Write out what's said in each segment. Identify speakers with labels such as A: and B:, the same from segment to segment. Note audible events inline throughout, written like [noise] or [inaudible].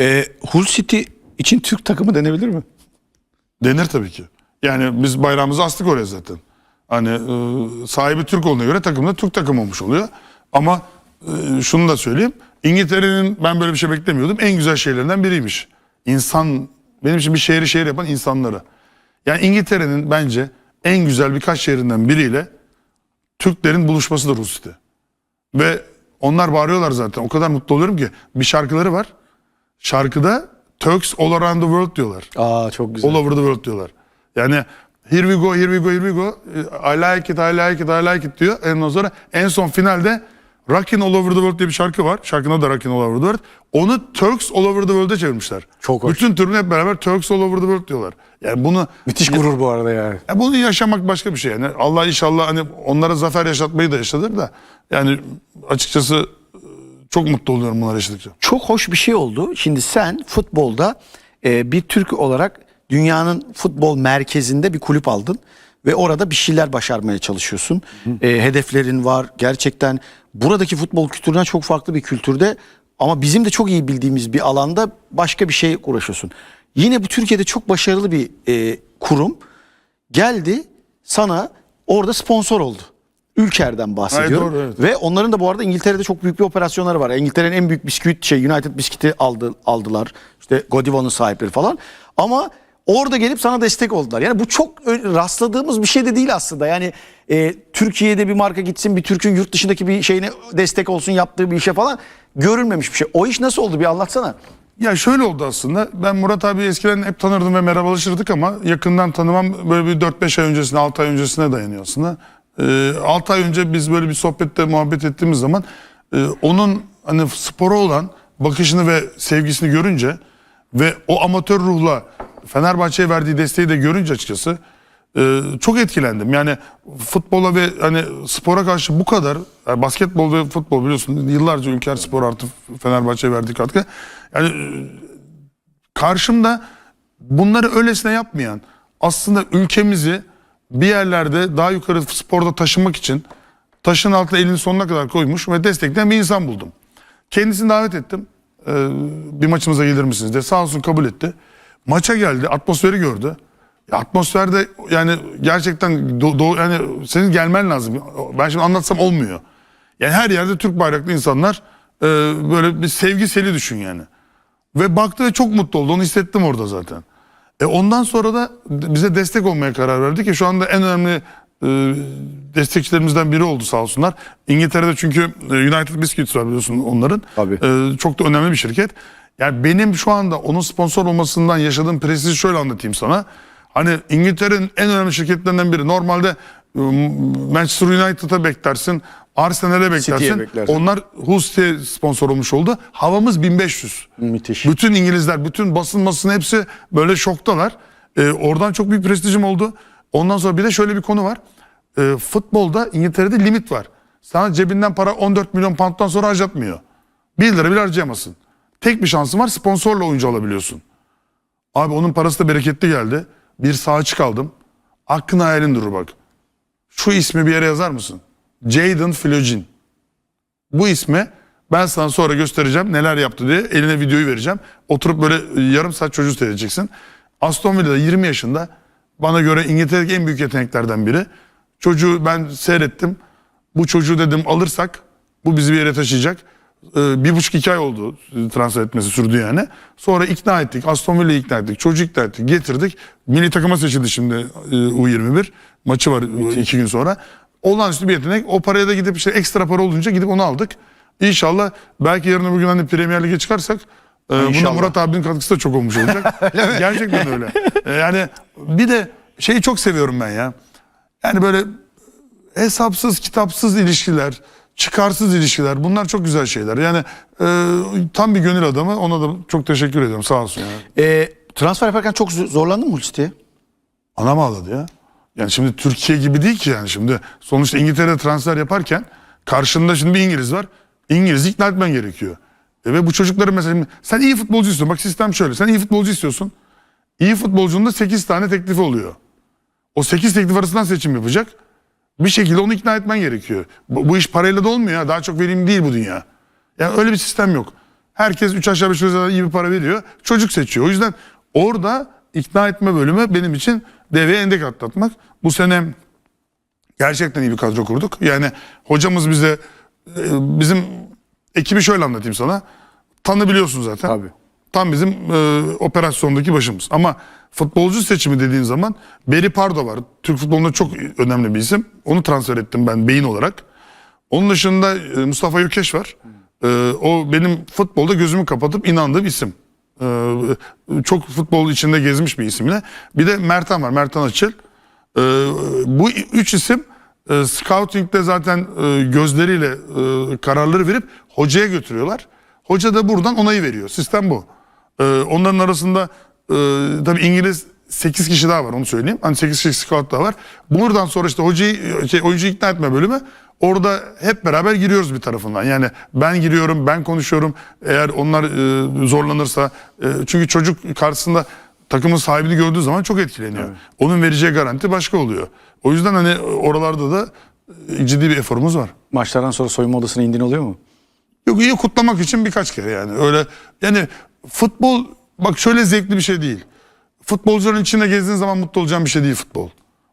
A: E, Hull City için Türk takımı denebilir mi?
B: Denir tabii ki. Yani biz bayrağımızı astık oraya zaten. Hani e, sahibi Türk olduğuna göre takım da Türk takımı olmuş oluyor. Ama e, şunu da söyleyeyim. İngiltere'nin ben böyle bir şey beklemiyordum. En güzel şeylerinden biriymiş. İnsan, benim için bir şehri şehir yapan insanları. Yani İngiltere'nin bence en güzel birkaç şehrinden biriyle Türklerin buluşmasıdır Husi'de. Ve onlar bağırıyorlar zaten. O kadar mutlu oluyorum ki. Bir şarkıları var. Şarkıda Turks all around the world diyorlar.
A: Aa çok güzel.
B: All over the world diyorlar. Yani here we go, here we go, here we go. I like it, I like it, I like it diyor. Ondan sonra en son finalde Rockin' All Over the World diye bir şarkı var. Şarkının da Rockin' All Over the World. Onu Turks All Over the World'e çevirmişler.
A: Çok hoş.
B: Bütün türünü hep beraber Turks All Over the World diyorlar. Yani bunu
A: Müthiş gurur bu arada yani.
B: ya bunu yaşamak başka bir şey. Yani Allah inşallah hani onlara zafer yaşatmayı da yaşatır da yani açıkçası çok mutlu oluyorum bunları yaşadıkça.
A: Çok hoş bir şey oldu. Şimdi sen futbolda e, bir Türk olarak dünyanın futbol merkezinde bir kulüp aldın ve orada bir şeyler başarmaya çalışıyorsun. E, hedeflerin var. Gerçekten buradaki futbol kültüründen çok farklı bir kültürde ama bizim de çok iyi bildiğimiz bir alanda başka bir şey uğraşıyorsun. Yine bu Türkiye'de çok başarılı bir e, kurum geldi sana orada sponsor oldu. Ülker'den bahsediyorum.
B: Hayır, doğru, evet.
A: Ve onların da bu arada İngiltere'de çok büyük bir operasyonları var. İngiltere'nin en büyük bisküvit şey United bisküviti aldı, aldılar. İşte Godivo'nun sahipleri falan. Ama orada gelip sana destek oldular. Yani bu çok rastladığımız bir şey de değil aslında. Yani e, Türkiye'de bir marka gitsin bir Türk'ün yurt dışındaki bir şeyine destek olsun yaptığı bir işe falan görülmemiş bir şey. O iş nasıl oldu bir anlatsana.
B: Ya şöyle oldu aslında. Ben Murat abi eskiden hep tanırdım ve merhabalaşırdık ama yakından tanımam böyle bir 4-5 ay öncesine, 6 ay öncesine dayanıyor aslında. Ee, 6 ay önce biz böyle bir sohbette muhabbet ettiğimiz zaman e, onun hani spora olan bakışını ve sevgisini görünce ve o amatör ruhla Fenerbahçe'ye verdiği desteği de görünce açıkçası e, çok etkilendim. Yani futbola ve hani spora karşı bu kadar yani basketbol ve futbol biliyorsun yıllarca Ülker Spor artı Fenerbahçe'ye verdiği katkı. Yani e, karşımda bunları öylesine yapmayan aslında ülkemizi bir yerlerde daha yukarı sporda taşımak için taşın altına elini sonuna kadar koymuş ve destekleyen bir insan buldum. Kendisini davet ettim. Ee, bir maçımıza gelir misiniz diye. Sağ olsun kabul etti. Maça geldi. Atmosferi gördü. Ya atmosferde yani gerçekten do, do- yani senin gelmen lazım. Ben şimdi anlatsam olmuyor. Yani her yerde Türk bayraklı insanlar e, böyle bir sevgi seli düşün yani. Ve baktı ve çok mutlu oldu. Onu hissettim orada zaten. E ondan sonra da bize destek olmaya karar verdi ki şu anda en önemli e, destekçilerimizden biri oldu sağ olsunlar. İngiltere'de çünkü e, United Biscuits var biliyorsun onların.
A: Tabii.
B: E, çok da önemli bir şirket. Yani benim şu anda onun sponsor olmasından yaşadığım prestiji şöyle anlatayım sana. Hani İngiltere'nin en önemli şirketlerinden biri. Normalde Manchester United'a beklersin. Arsenal'e beklersin.
A: beklersin.
B: Onlar Hull sponsor olmuş oldu. Havamız 1500.
A: Müthiş.
B: Bütün İngilizler, bütün basın basın hepsi böyle şoktalar. Ee, oradan çok büyük prestijim oldu. Ondan sonra bir de şöyle bir konu var. Ee, futbolda İngiltere'de limit var. Sana cebinden para 14 milyon pound'dan sonra harcatmıyor. 1 lira bile harcayamazsın. Tek bir şansın var sponsorla oyuncu alabiliyorsun. Abi onun parası da bereketli geldi. Bir sağ açık aldım. Hakkın hayalin durur bak. Şu ismi bir yere yazar mısın? Jadon Flojin. Bu ismi ben sana sonra göstereceğim neler yaptı diye eline videoyu vereceğim. Oturup böyle yarım saat çocuğu seyredeceksin. Aston Villa'da 20 yaşında bana göre İngiltere'deki en büyük yeteneklerden biri. Çocuğu ben seyrettim. Bu çocuğu dedim alırsak bu bizi bir yere taşıyacak. Ee, bir buçuk iki ay oldu transfer etmesi sürdü yani. Sonra ikna ettik. Aston Villa'yı ikna ettik. Çocuğu ikna ettik. Getirdik. Milli takıma seçildi şimdi e, U21. Maçı var e, iki gün sonra. Olağanüstü bir yetenek. O paraya da gidip işte ekstra para olunca gidip onu aldık. İnşallah belki yarın öbür gün hani Premier Lig'e çıkarsak e, bunda. Murat abinin katkısı da çok olmuş olacak. [laughs] Gerçekten öyle. E, yani bir de şeyi çok seviyorum ben ya. Yani böyle hesapsız kitapsız ilişkiler, çıkarsız ilişkiler bunlar çok güzel şeyler. Yani e, tam bir gönül adamı ona da çok teşekkür ediyorum sağ olsun. Ya.
A: E, transfer yaparken çok zorlandın mı Hull City'ye?
B: Anam ağladı ya. Yani şimdi Türkiye gibi değil ki yani şimdi. Sonuçta İngiltere'de transfer yaparken karşında şimdi bir İngiliz var. İngiliz'i ikna etmen gerekiyor. E ve bu çocukları mesela sen iyi futbolcu istiyorsun. Bak sistem şöyle. Sen iyi futbolcu istiyorsun. İyi futbolcunun da 8 tane teklifi oluyor. O 8 teklif arasından seçim yapacak. Bir şekilde onu ikna etmen gerekiyor. Bu, bu iş parayla da olmuyor. Daha çok verimli değil bu dünya. Yani öyle bir sistem yok. Herkes 3 aşağı 5 yukarı iyi bir para veriyor. Çocuk seçiyor. O yüzden orada ikna etme bölümü benim için devreye endek atlatmak. Bu sene gerçekten iyi bir kadro kurduk. Yani hocamız bize e, bizim ekibi şöyle anlatayım sana. Tanı biliyorsun zaten.
A: Tabii.
B: Tam bizim e, operasyondaki başımız. Ama futbolcu seçimi dediğin zaman Beri Pardo var. Türk futbolunda çok önemli bir isim. Onu transfer ettim ben beyin olarak. Onun dışında e, Mustafa Yükeş var. E, o benim futbolda gözümü kapatıp inandığım isim. E, çok futbol içinde gezmiş bir isimle. Bir de Mertan var. Mertan Açıl. E, bu üç isim e, scouting'de zaten e, gözleriyle e, kararları verip hocaya götürüyorlar. Hoca da buradan onayı veriyor. Sistem bu. E, onların arasında tabii İngiliz 8 kişi daha var onu söyleyeyim. Hani 8 kişi scout daha var. Buradan sonra işte hocayı, şey, oyuncuyu ikna etme bölümü orada hep beraber giriyoruz bir tarafından. Yani ben giriyorum, ben konuşuyorum. Eğer onlar e, zorlanırsa e, çünkü çocuk karşısında takımın sahibini gördüğü zaman çok etkileniyor. Onun vereceği garanti başka oluyor. O yüzden hani oralarda da e, ciddi bir eforumuz var.
A: Maçlardan sonra soyunma odasına indiğin oluyor mu?
B: Yok iyi kutlamak için birkaç kere yani. Öyle yani futbol bak şöyle zevkli bir şey değil. Futbolcuların içinde gezdiğin zaman mutlu olacağın bir şey değil futbol.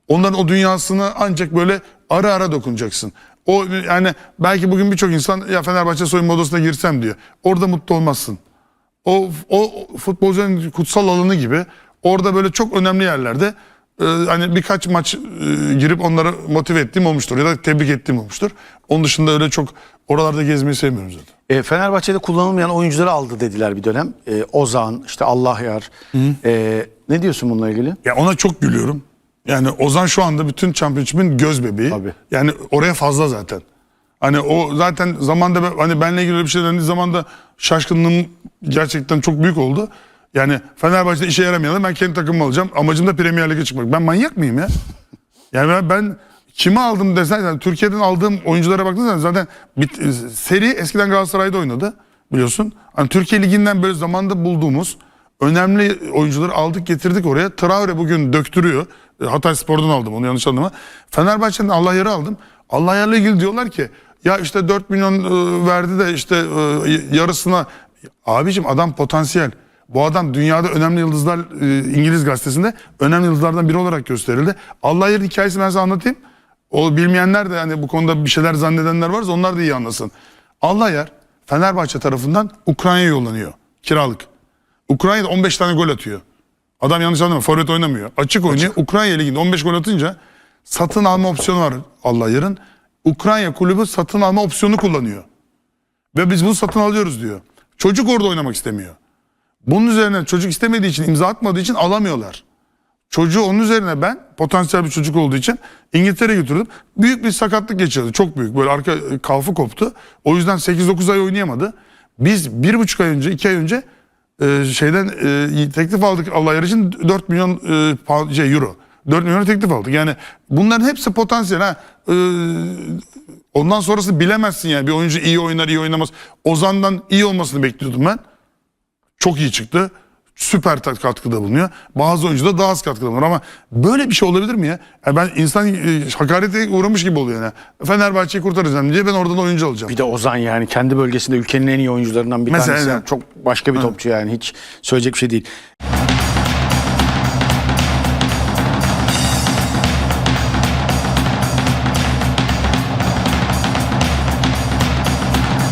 B: Onların o dünyasına ancak böyle ara ara dokunacaksın. O yani belki bugün birçok insan ya Fenerbahçe soyunma odasına girsem diyor. Orada mutlu olmazsın. O, o futbolcuların kutsal alanı gibi orada böyle çok önemli yerlerde e, hani birkaç maç e, girip onları motive ettiğim olmuştur ya da tebrik ettiğim olmuştur. Onun dışında öyle çok oralarda gezmeyi sevmiyorum zaten.
A: E, Fenerbahçe'de kullanılmayan oyuncuları aldı dediler bir dönem. E, Ozan, işte Allahyar. E, ne diyorsun bununla ilgili?
B: Ya ona çok gülüyorum. Yani Ozan şu anda bütün championship'in göz bebeği.
A: Tabii.
B: Yani oraya fazla zaten. Hani o zaten zamanda ben- hani benle ilgili öyle bir şey dendiği zaman da şaşkınlığım gerçekten çok büyük oldu. Yani Fenerbahçe'de işe yaramayanı ben kendi takımımı alacağım. Amacım da Premier Lig'e çıkmak. Ben manyak mıyım ya? [laughs] Yani ben, ben kimi aldım desen yani Türkiye'den aldığım oyunculara baktığın zaman zaten bir, seri eskiden Galatasaray'da oynadı biliyorsun. Hani Türkiye Ligi'nden böyle zamanda bulduğumuz önemli oyuncuları aldık getirdik oraya. Traore bugün döktürüyor. E, Hatay Spor'dan aldım onu yanlış anlama. Fenerbahçe'den Allah yarı aldım. Allah yarıyla ilgili diyorlar ki ya işte 4 milyon e, verdi de işte e, yarısına abicim adam potansiyel. Bu adam dünyada önemli yıldızlar İngiliz gazetesinde önemli yıldızlardan biri olarak gösterildi. Allah yarı hikayesini ben sana anlatayım. O bilmeyenler de hani bu konuda bir şeyler zannedenler varsa onlar da iyi anlasın. Allah yer Fenerbahçe tarafından Ukrayna'ya yollanıyor. Kiralık. Ukrayna'da 15 tane gol atıyor. Adam yanlış anlama forvet oynamıyor. Açık oynuyor. Ukrayna liginde 15 gol atınca satın alma opsiyonu var Allah yarın. Ukrayna kulübü satın alma opsiyonu kullanıyor. Ve biz bunu satın alıyoruz diyor. Çocuk orada oynamak istemiyor. Bunun üzerine çocuk istemediği için imza atmadığı için alamıyorlar. Çocuğu onun üzerine ben potansiyel bir çocuk olduğu için İngiltere'ye götürdüm. Büyük bir sakatlık geçirdi. Çok büyük. Böyle arka e, kalfı koptu. O yüzden 8-9 ay oynayamadı. Biz bir buçuk ay önce, iki ay önce e, şeyden e, teklif aldık Allah yarı için 4 milyon e, şey, euro. 4 milyon teklif aldık. Yani bunların hepsi potansiyel. Ha. Ondan sonrası bilemezsin yani. Bir oyuncu iyi oynar, iyi oynamaz. Ozan'dan iyi olmasını bekliyordum ben. Çok iyi çıktı. Süper katkıda bulunuyor. Bazı oyuncu da daha az katkıda bulunuyor ama böyle bir şey olabilir mi ya? Ya ben insan e, hakarete uğramış gibi oluyor yani. Fenerbahçe'yi kurtaracağım diye ben oradan oyuncu alacağım.
A: Bir de Ozan yani kendi bölgesinde ülkenin en iyi oyuncularından bir
B: Mesela
A: tanesi.
B: yani.
A: Çok başka bir topçu yani hiç söyleyecek bir şey değil.